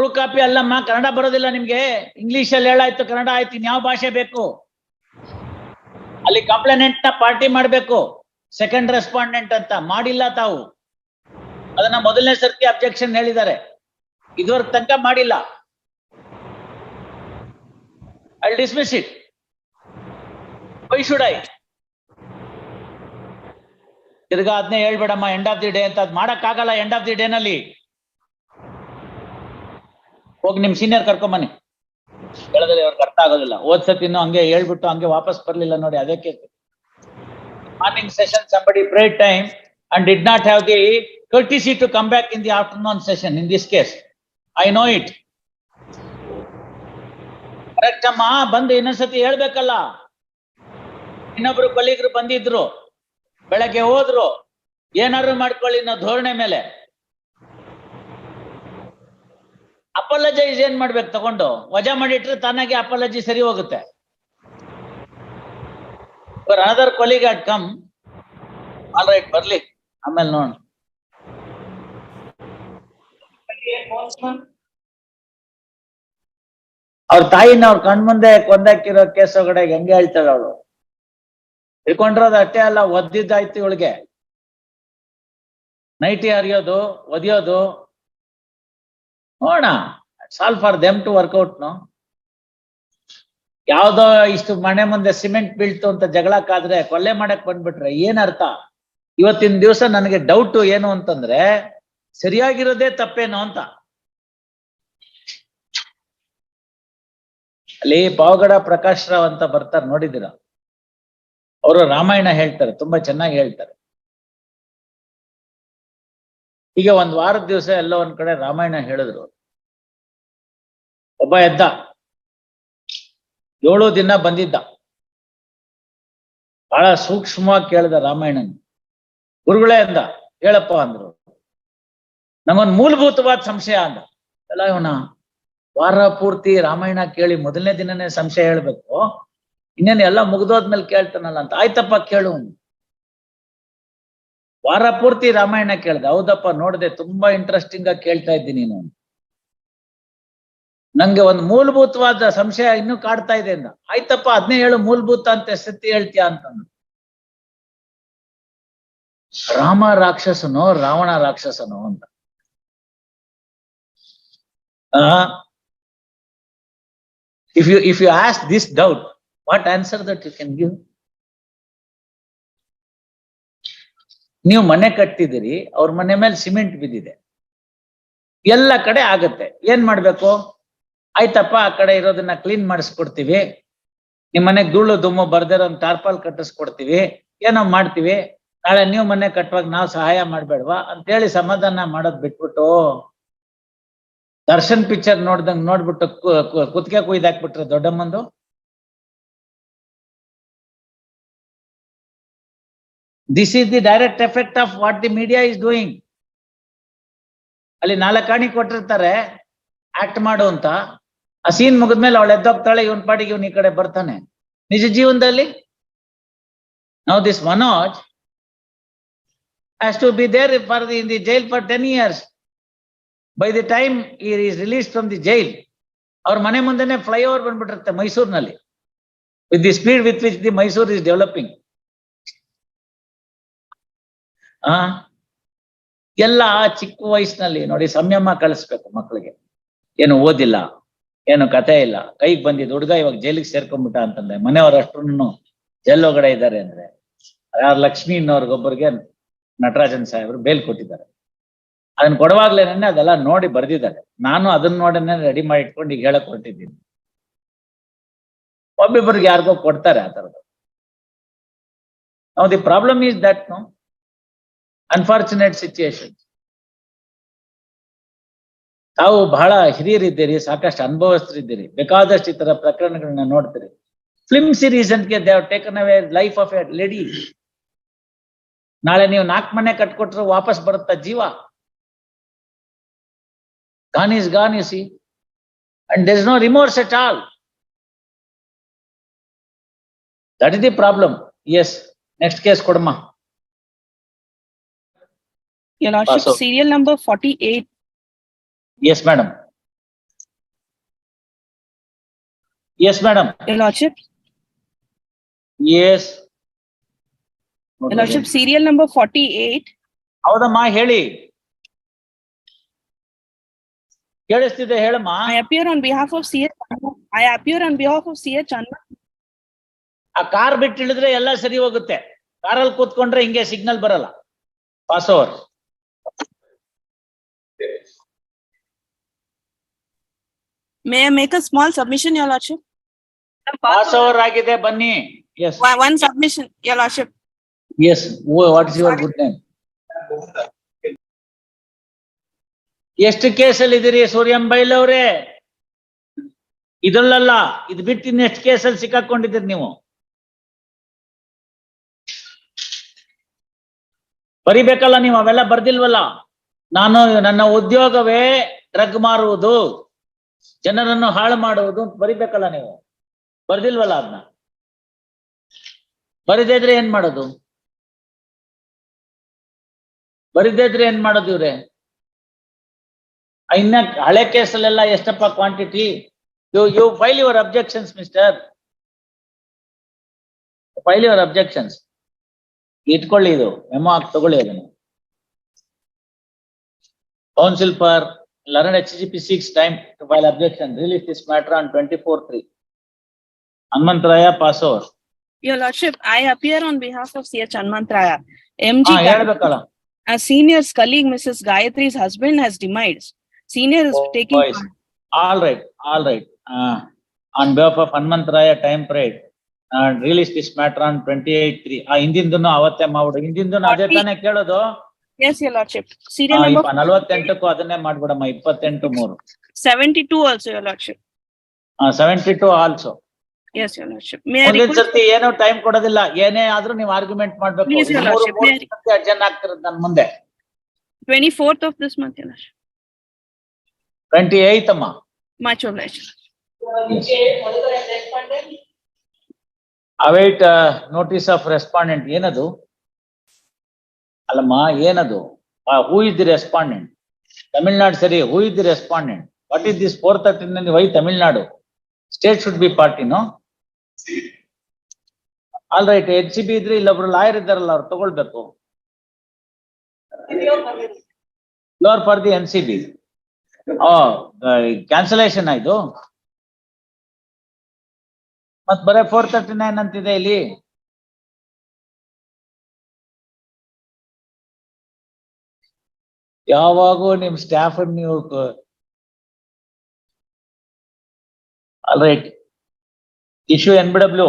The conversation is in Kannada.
ಟ್ರೂ ಕಾಪಿ ಅಲ್ಲಮ್ಮ, ಕನ್ನಡ ಬರೋದಿಲ್ಲ ನಿಮ್ಗೆ. ಇಂಗ್ಲಿಷ್ ಅಲ್ಲಿ ಹೇಳಾಯ್ತು, ಕನ್ನಡ ಆಯ್ತು, ಇನ್ಯಾವ ಭಾಷೆ ಬೇಕು? ಅಲ್ಲಿ ಕಂಪ್ಲೇನೆಂಟ್ನ ಪಾರ್ಟಿ ಮಾಡ್ಬೇಕು. ಸೆಕೆಂಡ್ ರೆಸ್ಪಾಂಡೆಂಟ್ ಅಂತ, ಮಾಡಿಲ್ಲ ತಾವು. ಅದನ್ನ ಮೊದಲನೇ ಸರ್ತಿ ಅಬ್ಜೆಕ್ಷನ್ ಹೇಳಿದ್ದಾರೆ. ಇದುವರೆಗೆ ತನಕ ಮಾಡಿಲ್ಲ. I dismiss it why should I ತಿರ್ಗಾ ಅದನ್ನೇ ಹೇಳ್ಬೇಡಮ್ಮ ಎಂಡ್ ಆಫ್ ದಿ ಡೇ ಅಂತ. ಅದ್ ಮಾಡಕ್ಕಾಗಲ್ಲ ಎಂಡ್ ಆಫ್ ದಿ ಡೇ ನಲ್ಲಿ. ಹೋಗಿ ನಿಮ್ ಸೀನಿಯರ್ ಕರ್ಕೊಂಬನ್ನಿ ಹೇಳಿದ್ರೆ ಅವ್ರಿಗೆ ಅರ್ಥ ಆಗೋದಿಲ್ಲ. ಸತಿ ಇನ್ನೂ ಹಂಗೆ ಹೇಳ್ಬಿಟ್ಟು ಹಂಗೆ ವಾಪಸ್ ಬರ್ಲಿಲ್ಲ ನೋಡಿ ಅದಕ್ಕೆ morning session somebody pride time and did not have the courtesy to come back in the afternoon session in this case. I know it. Correct ಅಮ್ಮ, ಬಂದು ಇನ್ನೊಂದ್ಸತಿ ಹೇಳ್ಬೇಕಲ್ಲ. ಇನ್ನೊಬ್ರು ಕೊಲೀಗರು ಬಂದಿದ್ರು. ಬೆಳಗ್ಗೆ ಹೋದ್ರು. ಏನಾದ್ರು ಮಾಡ್ಕೊಳ್ಳಿ ಅನ್ನೋ ಧೋರಣೆ ಮೇಲೆ. ಅಪಾಲಜೈಸ್ ಏನ್ ಮಾಡ್ಬೇಕು ತಗೊಂಡು? ವಜಾ ಮಾಡಿಟ್ರೆ ತನಗೆ ಅಪಾಲಜಿ ಸರಿ ಹೋಗುತ್ತೆ. Another colleague at come all right ಬರ್ಲಿ. ಆಮೇಲೆ ನೋಡ್ ಅವ್ರ ತಾಯಿನ ಅವ್ರ ಕಣ್ಮುಂದೆ ಕೊಂದಾಕಿರೋ ಕೇಸ್ ಒಳಗಡೆ ಹೆಂಗೆ ಹೇಳ್ತಾಳೆ ಅವಳು? ಇಟ್ಕೊಂಡಿರೋದು ಅಷ್ಟೇ ಅಲ್ಲ, ಒದ್ದಿದ್ದಾಯ್ತು ಇವಳಿಗೆ. ನೈಟಿ ಹರಿಯೋದು, ಒದಿಯೋದು. ಸಾಲ್ for them to work out no ಯಾವ್ದೋ ಇಷ್ಟು ಮನೆ ಮುಂದೆ ಸಿಮೆಂಟ್ ಬೀಳ್ತು ಅಂತ ಜಗಳಕ್ಕಾದ್ರೆ ಕೊಲ್ಲೆ ಮಾಡಕ್ ಬಂದ್ಬಿಟ್ರೆ ಏನ್ ಅರ್ಥ? ಇವತ್ತಿನ ದಿವಸ ನನಗೆ ಡೌಟ್ ಏನು ಅಂತಂದ್ರೆ ಸರಿಯಾಗಿರೋದೇ ತಪ್ಪೇನೋ ಅಂತ. ಅಲ್ಲಿ ಪಾವಗಡ ಪ್ರಕಾಶ್ ರಾವ್ ಅಂತ ಬರ್ತಾರೆ ನೋಡಿದಿರ ಅವರು ರಾಮಾಯಣ ಹೇಳ್ತಾರೆ, ತುಂಬಾ ಚೆನ್ನಾಗಿ ಹೇಳ್ತಾರೆ. ಈಗ ಒಂದ್ ವಾರದ ದಿವಸ ಎಲ್ಲ ಒಂದ್ ಕಡೆ ರಾಮಾಯಣ ಹೇಳಿದ್ರು ಒಬ್ಬ ಎದ್ದ. ಏಳು ದಿನ ಬಂದಿದ್ದ. ಬಹಳ ಸೂಕ್ಷ್ಮವಾಗಿ ಕೇಳಿದ ರಾಮಾಯಣನ್. ಗುರುಗಳೇ ಅಂದ, ಹೇಳಪ್ಪ ಅಂದ್ರು. ನಂಗೊಂದ್ ಮೂಲಭೂತವಾದ ಸಂಶಯ ಅಂದ. ಎಲ್ಲ ಇವನ, ವಾರ ಪೂರ್ತಿ ರಾಮಾಯಣ ಕೇಳಿ ಮೊದಲನೇ ದಿನನೇ ಸಂಶಯ ಹೇಳ್ಬೇಕು. ಇನ್ನೇನು ಎಲ್ಲ ಮುಗ್ದೋದ್ಮೇಲೆ ಕೇಳ್ತಾನಲ್ಲ ಅಂತ. ಆಯ್ತಪ್ಪ ಕೇಳು. ವಾರ ಪೂರ್ತಿ ರಾಮಾಯಣ ಕೇಳ್ದೆ. ಹೌದಪ್ಪ, ನೋಡ್ದೆ, ತುಂಬಾ ಇಂಟ್ರೆಸ್ಟಿಂಗ್ ಆಗಿ ಕೇಳ್ತಾ ಇದ್ದೀನಿ ನೀನು. ನಂಗೆ ಒಂದು ಮೂಲಭೂತವಾದ ಸಂಶಯ ಇನ್ನೂ ಕಾಡ್ತಾ ಇದೆ ಅಂತ ಆಯ್ತಪ್ಪ ಅದನ್ನೇ ಹೇಳು, ಮೂಲಭೂತ ಅಂತ ಸತ್ಯ ಹೇಳ್ತೀಯ ಅಂತಂದ್ರು ರಾಮ ರಾಕ್ಷಸನೋ, ರಾವಣ ರಾಕ್ಷಸನೋ ಅಂತ if you if you as this doubt what answer that you can give ನೀವು ಮನೆ ಕಟ್ಟಿದಿರಿ ಅವ್ರ ಮನೆ ಮೇಲೆ ಸಿಮೆಂಟ್ ಬಿದ್ದಿದೆ. ಎಲ್ಲ ಕಡೆ ಆಗತ್ತೆ. ಏನ್ ಮಾಡ್ಬೇಕು? ಆಯ್ತಪ್ಪ, ಆ ಕಡೆ ಇರೋದನ್ನ ಕ್ಲೀನ್ ಮಾಡಿಸ್ಕೊಡ್ತೀವಿ. ನಿಮ್ ಮನೆಗ್ ಧೂಳು ದುಮ್ಮು ಬರ್ದಿರೋ ಒಂದು ಟಾರ್ಪಾಲ್ ಕಟ್ಟಿಸ್ಕೊಡ್ತೀವಿ. ಏನೋ ಮಾಡ್ತೀವಿ. ನಾಳೆ ನೀವು ಮನೆ ಕಟ್ಟುವಾಗ ನಾವು ಸಹಾಯ ಮಾಡ್ಬೇಡ್ವಾ? ಅಂತೇಳಿ ಸಮಾಧಾನ ಮಾಡೋದ್ ಬಿಟ್ಬಿಟ್ಟು ದರ್ಶನ್ ಪಿಕ್ಚರ್ ನೋಡ್ದಂಗ್ ನೋಡ್ಬಿಟ್ಟು ಕು- ಕು- ಕುತ್ತಿಗೆ ಕುಯ್ದಾಕ್ಬಿಟ್ರೆ ದೊಡ್ಡಮ್ಮಂದು. This is the direct effect of what the media is doing ಅಲ್ಲಿ ನಾಲ್ಕಾಣಿ ಕೊಟ್ಟಿರ್ತಾರೆ. ಆಕ್ಟ್ ಮಾಡು ಅಂತ. ಆ ಸೀನ್ ಮುಗಿದ್ಮೇಲೆ ಅವಳು ಎದ್ದೋಗ್ತಾಳೆ, ಇವನ್ ಪಾಡಿಗೆ ಇವನ್ ಈ ಕಡೆ ಬರ್ತಾನೆ. ನಿಜ ಜೀವನದಲ್ಲಿ? ನಾವು this Manoj has to be there for the in the jail for ten years by the time ಈ is release from the jail ಅವ್ರ ಮನೆ ಮುಂದೆನೆ ಫ್ಲೈಓವರ್ ಬಂದ್ಬಿಟ್ಟಿರುತ್ತೆ ಮೈಸೂರಿನಲ್ಲಿ. With the speed with which the Mysore is developing ಆ? ಎಲ್ಲ ಚಿಕ್ಕ ವಯಸ್ಸಿನಲ್ಲಿ ನೋಡಿ, ಸಂಯಮ ಕಳಿಸ್ಬೇಕು ಮಕ್ಕಳಿಗೆ. ಏನು ಓದಿಲ್ಲ. ಏನು ಕತೆ ಇಲ್ಲ. ಕೈಗೆ ಬಂದಿದ್ದು ಹುಡುಗ ಇವಾಗ ಜೈಲಿಗೆ ಸೇರ್ಕೊಂಡ್ಬಿಟ್ಟ ಅಂತಂದ್ರೆ, ಮನೆಯವ್ರ ಅಷ್ಟ್ರು ಜೈಲ್ ಒಳಗಡೆ ಇದ್ದಾರೆ ಅಂದ್ರೆ ಯಾರ ಲಕ್ಷ್ಮಿ ಇನ್ನೋರ್ಗೊಬ್ಬರಿಗೆ ನಟರಾಜನ್ ಸಾಹೇಬ್ರು ಬೇಲ್ ಕೊಟ್ಟಿದ್ದಾರೆ. ಅದನ್ನ ಕೊಡುವಾಗ್ಲೇನೆ ಅದೆಲ್ಲ ನೋಡಿ ಬರ್ದಿದ್ದಾರೆ. ನಾನು ಅದನ್ನ ನೋಡನೆ ರೆಡಿ ಮಾಡಿ ಇಟ್ಕೊಂಡು ಈಗ ಹೇಳಕ್ ಹೊರಟಿದ್ದೀನಿ. ಒಬ್ಬಿಬ್ಬರಿಗೆ ಯಾರಿಗೋ ಕೊಡ್ತಾರೆ ಆ ಥರದ್ದು ನಾವು the problem is that no unfortunate situation ತಾವು ಬಹಳ ಹಿರಿಯರಿದ್ದೀರಿ ಸಾಕಷ್ಟು ಅನುಭವಸ್ಥರಿದ್ದೀರಿ. ಬೇಕಾದಷ್ಟು ಈ ತರ ಪ್ರಕರಣಗಳನ್ನ ನೋಡ್ತೀರಿ. ಫಿಲ್ಮ್ ಸೀರೀಸ್ ಅಂತ they have taken away life of a lady ನಾಳೆ ನೀವು ನಾಲ್ಕು ಮನೆ ಕಟ್ಕೊಟ್ರೆ ವಾಪಸ್ ಬರುತ್ತಾ ಜೀವ? Gone is gone you see and there is no remorse at all that is the problem yes next case ಕೊಡಮ್ಮ serial number forty eight Yes, madam. Yes, madam. Your Lordship, Yes. Your Lordship, serial number forty-eight, ಹೌದಮ್ಮ ಹೇಳಿ ಕೇಳಿಸ್ತಿದೆ ಹೇಳಮ್ಮ I appear on behalf of C. S. Chandra- I appear on behalf of C. S. Chandra. ಆ ಕಾರ್ ಬಿಟ್ಟು ಇಳಿದ್ರೆ ಎಲ್ಲ ಸರಿ ಹೋಗುತ್ತೆ ಕಾರಲ್ಲಿ ಕೂತ್ಕೊಂಡ್ರೆ ಹಿಂಗೆ ಸಿಗ್ನಲ್ ಬರಲ್ಲ pass over May I make a small submission, Your Lordship? Pass over ಆಗಿದೆ ಬನ್ನಿ. Yes One one submission, Your Lordship. Yes what is your good name ಎಷ್ಟು ಕೇಸಲ್ಲಿ ಇದೀರಿ ಸೂರ್ಯಂ ಅವರೇ? ಇದಲ್ಲಲ್ಲ ಇದು ಬಿಟ್ಟು ಇನ್ನೆಷ್ಟು ಕೇಸಲ್ಲಿ ಸಿಕ್ಕಾಕೊಂಡಿದ್ದೀರಿ ನೀವು? ಬರಿಬೇಕಲ್ಲ ನೀವು ಅವೆಲ್ಲ ಬರ್ದಿಲ್ವಲ್ಲ? ನಾನು ನನ್ನ ಉದ್ಯೋಗವೇ ಡ್ರಗ್ ಮಾರುವುದು. ಜನರನ್ನು ಹಾಳು ಮಾಡುವುದು ಬರಿಬೇಕಲ್ಲ ನೀವು? ಬರ್ದಿಲ್ವಲ್ಲ ಅದನ್ನ ಬರಿದೇ ಇದ್ರೆ ಏನ್ ಮಾಡೋದು? ಬರಿದೇ ಇದ್ರೆ ಏನ್ ಮಾಡೋದು ಇವ್ರೆ? ಇನ್ನ ಹಳೆ ಕೇಸಲ್ಲೆಲ್ಲ ಎಷ್ಟಪ್ಪ quantity you you file your objections mister file your objections ಇಟ್ಕೊಳ್ಳಿ ಇದು. ಮೆಮೋ ಹಾಕಿ ತಗೊಳ್ಳಿ ಅದನ್ನು. Counsel for time to file objection release this matter on twenty four three Hanumantharaya pass over Your Lordship, I appear on behalf of C H. Hanmantraya. MG, ಹೇಳ್ಬೇಕಲ್ಲ a senior's colleague, Mrs. Gayatri's husband has demised. Senior is Oh, taking. boys. All right all right on behalf of Hanumantharaya time prayed release this matter on twenty eight three ಆ ಹಿಂದಿಂದನು ಅವತ್ತೇ ಮಾಡ್ಬಿಡು ಹಿಂದಿಂದನು ಅದೇ ತಾನೇ ಕೇಳೋದು Yes, Your Lordship. ಆ, Serial number ಇಪ್ಪ- ನಲವತ್ತೆಂಟಕ್ಕೂ ಅದನ್ನೇ ಮಾಡ್ಬಿಡಮ್ಮ ಇಪ್ಪತ್ತೆಂಟು ಮೂರು seventy-two also, Your Lordship. Seventy two also Yes, Your Lordship. May I ಮುಂದಿನ request, ಸರ್ತಿ ಏನೋ ಟೈಮ್ ಕೊಡೋದಿಲ್ಲ ಏನೇ ಆದ್ರೂ ನೀವು ಆರ್ಗ್ಯುಮೆಂಟ್ ಮಾಡ್ಬೇಕು Please, Your Lordship, may I- urgent ಆಗ್ತಿರೋದು ನನ್ ಮುಂದೆ twenty-fourth of this month, Your Lordship. Twenty eighth ಅಮ್ಮ Much obliged. Await notice of respondent ಏನದು ಅಲ್ಲಮ್ಮ, ಏನದು? Who is the respondent Tamil Nadu ಸರಿ who is the respondent what is this four thirty why Tamil Nadu? State should be party no all right H C B ಇದ್ರೆ ಇಲ್ಲೊಬ್ರು ಲಾಯರ್ ಇದ್ದಾರಲ್ಲ, ಅವ್ರು ತಗೊಳ್ಬೇಕು. Lower for the N C B cancellation ಆಯ್ತು ಮತ್ ಬರೇ ಫೋರ್ ತರ್ಟಿ ನೈನ್ ಅಂತಿದೆ ಇಲ್ಲಿ. ಯಾವಾಗೂ ನಿಮ್ ಸ್ಟಾಫ್ ನೀವು all right issue N B W